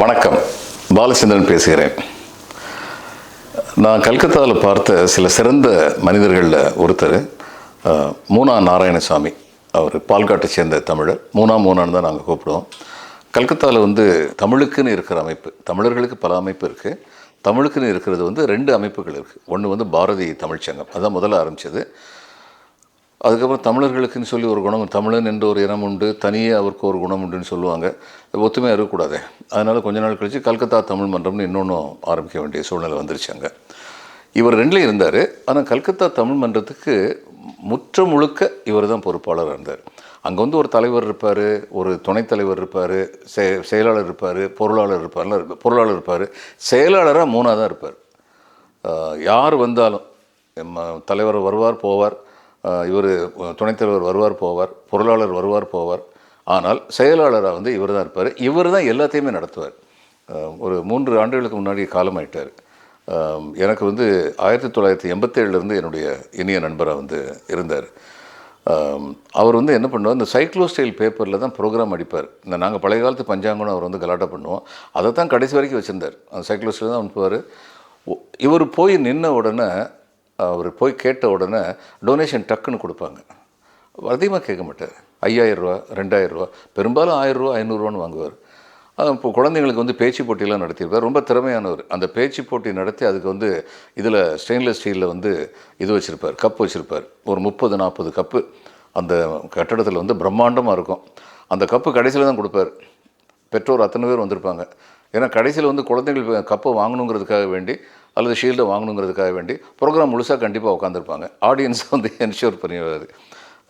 வணக்கம். பாலச்சந்திரன் பேசுகிறேன். நான் கல்கத்தாவில் பார்த்த சில சிறந்த மனிதர்களில் ஒருத்தர் மூனா நாராயணசாமி. அவர் பால்காட்டை சேர்ந்த தமிழர். மூணா மூணான்னு தான் நாங்கள் கூப்பிடுவோம். கல்கத்தாவில் வந்து தமிழுக்குன்னு இருக்கிற அமைப்பு தமிழர்களுக்கு பல அமைப்பு இருக்குது தமிழுக்குன்னு இருக்கிறது வந்து ரெண்டு அமைப்புகள் இருக்குது ஒன்று வந்து பாரதி தமிழ்ச்சங்கம். அதான் முதல்ல ஆரம்பித்தது அதுக்கப்புறம் தமிழர்களுக்குன்னு சொல்லி ஒரு குணம் தமிழன் என்ற ஒரு இனம் உண்டு தனியே அவருக்கு ஒரு குணம் உண்டுன்னு சொல்லுவாங்க. ஒத்துமையாக இருக்கக்கூடாது. அதனால் கொஞ்ச நாள் கழித்து கல்கத்தா தமிழ் மன்றம்னு இன்னொன்றும் ஆரம்பிக்க வேண்டிய சூழ்நிலை வந்துருச்சு அங்கே. இவர் ரெண்டுலேயும் இருந்தார். ஆனால் கல்கத்தா தமிழ் மன்றத்துக்கு முற்ற முழுக்க இவர் தான் பொறுப்பாளராக இருந்தார். அங்கே வந்து ஒரு தலைவர் இருப்பார் ஒரு துணைத் தலைவர் இருப்பார் செ செயலாளர் இருப்பார் பொருளாளர் இருப்பார்லாம் இருப்பார் பொருளாளர் இருப்பார் செயலாளராக மூணாக தான் இருப்பார் யார் வந்தாலும் தலைவர் வருவார் போவார். இவர் துணைத்தலைவர் வருவார் போவார் பொருளாளர் வருவார் போவார். ஆனால் செயலாளராக வந்து இவர் தான் இருப்பார். இவர் தான் எல்லாத்தையுமே நடத்துவார். ஒரு மூன்று ஆண்டுகளுக்கு முன்னாடி காலமாயிட்டார். ஆயிட்டார் எனக்கு வந்து ஆயிரத்தி தொள்ளாயிரத்தி எண்பத்தேழுலேருந்து என்னுடைய இனிய நண்பராக வந்து இருந்தார். அவர் வந்து என்ன பண்ணுவார் இந்த சைக்ளோ ஸ்டைல் பேப்பரில் தான் ப்ரோக்ராம் அடிப்பார். இந்த நாங்கள் பழைய காலத்து பஞ்சாங்கம்னு அவர் வந்து கலாட்டா பண்ணுவோம். அதை தான் கடைசி வரைக்கும் வச்சுருந்தார். அந்த சைக்ளோ ஸ்டைல் தான் அனுப்புவார். இவர் போய் நின்ன உடனே அவர் போய் கேட்ட உடனே டொனேஷன் டக்குன்னு கொடுப்பாங்க. அதிகமாக கேட்க மாட்டார். ஐயாயிரரூவா ரெண்டாயிரரூவா பெரும்பாலும் ஆயிரரூவா ஐநூறுரூவான்னு வாங்குவார். இப்போ குழந்தைங்களுக்கு வந்து பேச்சு போட்டியெல்லாம் நடத்தியிருப்பார். ரொம்ப திறமையானவர். அந்த பேச்சு போட்டி நடத்தி அதுக்கு வந்து இதில் ஸ்டெயின்லெஸ் ஸ்டீலில் வந்து இது வச்சுருப்பார் கப் வச்சுருப்பார். ஒரு முப்பது நாற்பது கப்பு அந்த கட்டடத்தில் வந்து பிரம்மாண்டமாக இருக்கும். அந்த கப்பு கடைசியில் தான் கொடுப்பார். பெற்றோர் அத்தனை பேர் வந்திருப்பாங்க. ஏன்னா கடைசியில் வந்து குழந்தைகள் கப்பை வாங்கணுங்கிறதுக்காக வேண்டி அல்லது ஷீல்டை வாங்கணுங்கிறதுக்காக வேண்டி ப்ரோக்ராம் முழுசாக கண்டிப்பாக உட்காந்துருப்பாங்க ஆடியன்ஸ் வந்து என்ஷூர் பண்ணி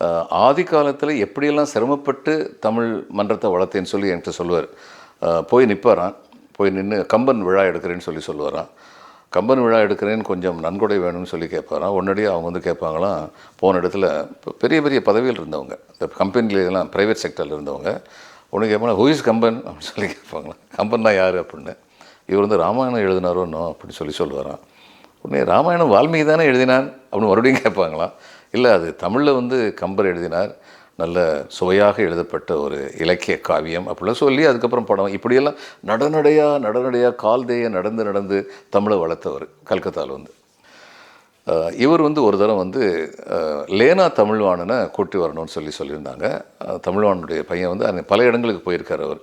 ஆஹ் ஆதி காலத்தில் எப்படியெல்லாம் சிரமப்பட்டு தமிழ் மன்றத்தை வளர்த்தேன்னு சொல்லி என்கிட்ட சொல்லுவார். போய் நிற்பாராம் போய் நின்று கம்பன் விழா எடுக்கிறேன்னு சொல்லி சொல்லுவாரான் கம்பன் விழா எடுக்கிறேன்னு கொஞ்சம் நன்கொடை வேணும்னு சொல்லி கேட்பாராம். உடனடியாக அவங்க வந்து கேட்பாங்களாம் போன இடத்துல பெரிய பெரிய பதவியில் இருந்தவங்க. இந்த கம்பெனில ப்ரைவேட் செக்டரில் இருந்தவங்க. உனக்கு கேட்பாங்க ஹூ இஸ் கம்பன்? அப்படின்னு சொல்லி கேட்பாங்களா. கம்பன்னா யார் அப்படின்னு. இவர் வந்து ராமாயணம் எழுதினாரோன்னோ அப்படின்னு சொல்லி சொல்லுவாராம். உடனே ராமாயணம் வால்மீகி தானே எழுதினார் அப்படின்னு மறுபடியும் கேட்பாங்களாம். இல்லை அது தமிழில் வந்து கம்பர் எழுதினார். நல்ல சுவையாக எழுதப்பட்ட ஒரு இலக்கிய காவியம் அப்படிலாம் சொல்லி அதுக்கப்புறம் படம் இப்படியெல்லாம் நடனடையாக நடனடையாக கால்தேய நடந்து நடந்து தமிழை வளர்த்தவர் கல்கத்தாவில் வந்து. இவர் வந்து ஒரு தரம் வந்து லேனா தமிழ்வாணனை கூட்டி வரணும்னு சொல்லி சொல்லியிருந்தாங்க. தமிழ்வானுடைய தமிழ்வாணனுடைய பையன் வந்து பல இடங்களுக்கு போயிருக்கார் அவர்.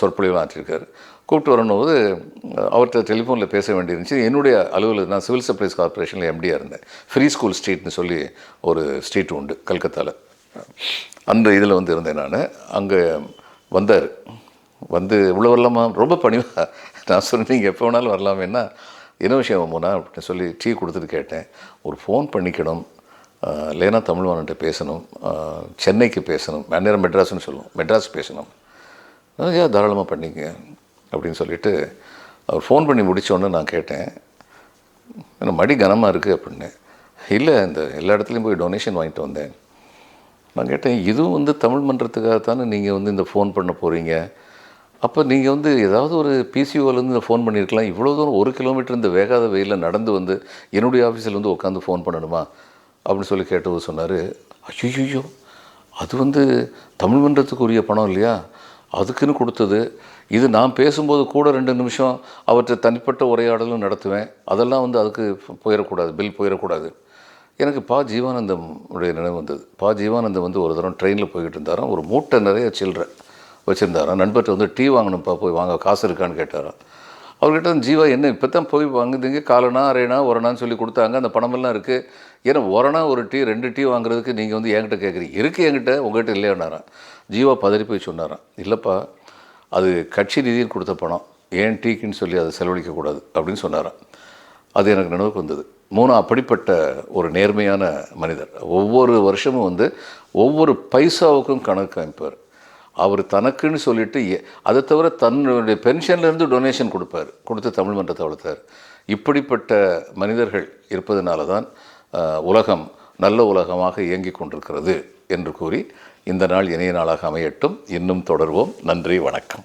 சொற்பொழிவு ஆற்றிருக்கார் கூப்பிட்டு வரணும்போது அவர்கிட்ட டெலிஃபோனில் பேச வேண்டியிருந்துச்சு. என்னுடைய அலுவலகம் நான் சிவில் சப்ளைஸ் கார்ப்பரேஷனில் எம்டியாக இருந்தேன். ஃப்ரீ ஸ்கூல் ஸ்ட்ரீட்னு சொல்லி ஒரு ஸ்ட்ரீட் உண்டு கல்கத்தாவில் அந்த இதில் வந்து இருந்தேன் நான். அங்கே வந்தார். வந்து உள்ள வரலாமா? ரொம்ப பணிவாக நான் சொன்னேன் நீங்கள் எப்போ வேணாலும் வரலாமேன்னா என்ன விஷயம் போனா அப்படின்னு சொல்லி டீ கொடுத்துட்டு கேட்டேன். ஒரு ஃபோன் பண்ணிக்கணும். இல்லைன்னா லேனா தமிழ்வான்கிட்ட பேசணும் சென்னைக்கு பேசணும். நேரம் மெட்ராஸ்னு சொல்லுவோம். மெட்ராஸ் பேசணும். ஐயா தாராளமாக பண்ணிக்க அப்படின்னு சொல்லிட்டு அவர் ஃபோன் பண்ணி முடித்தோடனே நான் கேட்டேன். என்ன மடி கனமாக இருக்குது அப்படின்னு. இல்லை இந்த எல்லா இடத்துலையும் போய் டொனேஷன் வாங்கிட்டு வந்தேன். நான் கேட்டேன் இதுவும் வந்து தமிழ் மன்றத்துக்காகத்தானே நீங்கள் வந்து இந்த ஃபோன் பண்ண போகிறீங்க அப்போ நீங்கள் வந்து ஏதாவது ஒரு பிசிஓலேருந்து இந்த ஃபோன் பண்ணியிருக்கலாம் இவ்வளோ தூரம் ஒரு கிலோமீட்டர் இந்த வேகாத வெயிலில் நடந்து வந்து என்னுடைய ஆஃபீஸில் வந்து உட்காந்து ஃபோன் பண்ணணுமா? அப்படின்னு சொல்லி கேட்டவர் சொன்னார் ஐயோ அது வந்து தமிழ் மன்றத்துக்குரிய பணம் இல்லையா? அதுக்குன்னு கொடுத்தது. இது நான் பேசும்போது கூட ரெண்டு நிமிஷம் அவற்றை தனிப்பட்ட உரையாடலும் நடத்துவேன். அதெல்லாம் வந்து அதுக்கு போயிடக்கூடாது பில் போயிடக்கூடாது எனக்கு பா ஜீவானந்தம் உடைய நினைவு வந்தது. பா ஜீவானந்தம் வந்து ஒரு தரம் ட்ரெயினில் போய்கிட்டு இருந்தாராம். ஒரு மூட்டை நிறைய சில்லறை வச்சுருந்தாராம். நண்பர்கிட்ட வந்து டீ வாங்கணும்ப்பா போய் வாங்க காசு இருக்கான்னு கேட்டாராம். அவர்கிட்ட வந்து ஜீவா என்ன இப்போ தான் போய் வாங்குதுங்க? காலனா அரைனா ஒரணான்னு சொல்லி கொடுத்தாங்க. அந்த பணமெல்லாம் இருக்குது ஏன்னா ஒரணா ஒரு டீ ரெண்டு டீ வாங்குறதுக்கு நீங்கள் வந்து என்கிட்ட கேட்குறீங்க இருக்குது என்கிட்ட. உங்ககிட்ட இல்லையானாராம். ஜீவா பதறி போய் சொன்னாரான் இல்லைப்பா அது கட்சி நிதியில் கொடுத்த பணம். ஏன் டீக்குன்னு சொல்லி அதை செலவழிக்கக்கூடாது அப்படின்னு சொன்னாராம். அது எனக்கு நினைவுக்கு வந்தது. மூணு அப்படிப்பட்ட ஒரு நேர்மையான மனிதர். ஒவ்வொரு வருஷமும் வந்து ஒவ்வொரு பைசாவுக்கும் கணக்கு அமைப்பார். அவர் தனக்குன்னு சொல்லிட்டு எ- அதை தவிர தன்னுடைய பென்ஷன்லேருந்து டொனேஷன் கொடுப்பார். கொடுத்து தமிழ் மன்றத்தை வளர்த்தார். இப்படிப்பட்ட மனிதர்கள் இருப்பதனால தான் உலகம் நல்ல உலகமாக இயங்கிக் கொண்டிருக்கிறது என்று கூறி இந்த நாள் இணைய நாளாக அமையட்டும். இன்னும் தொடர்வோம். நன்றி வணக்கம்.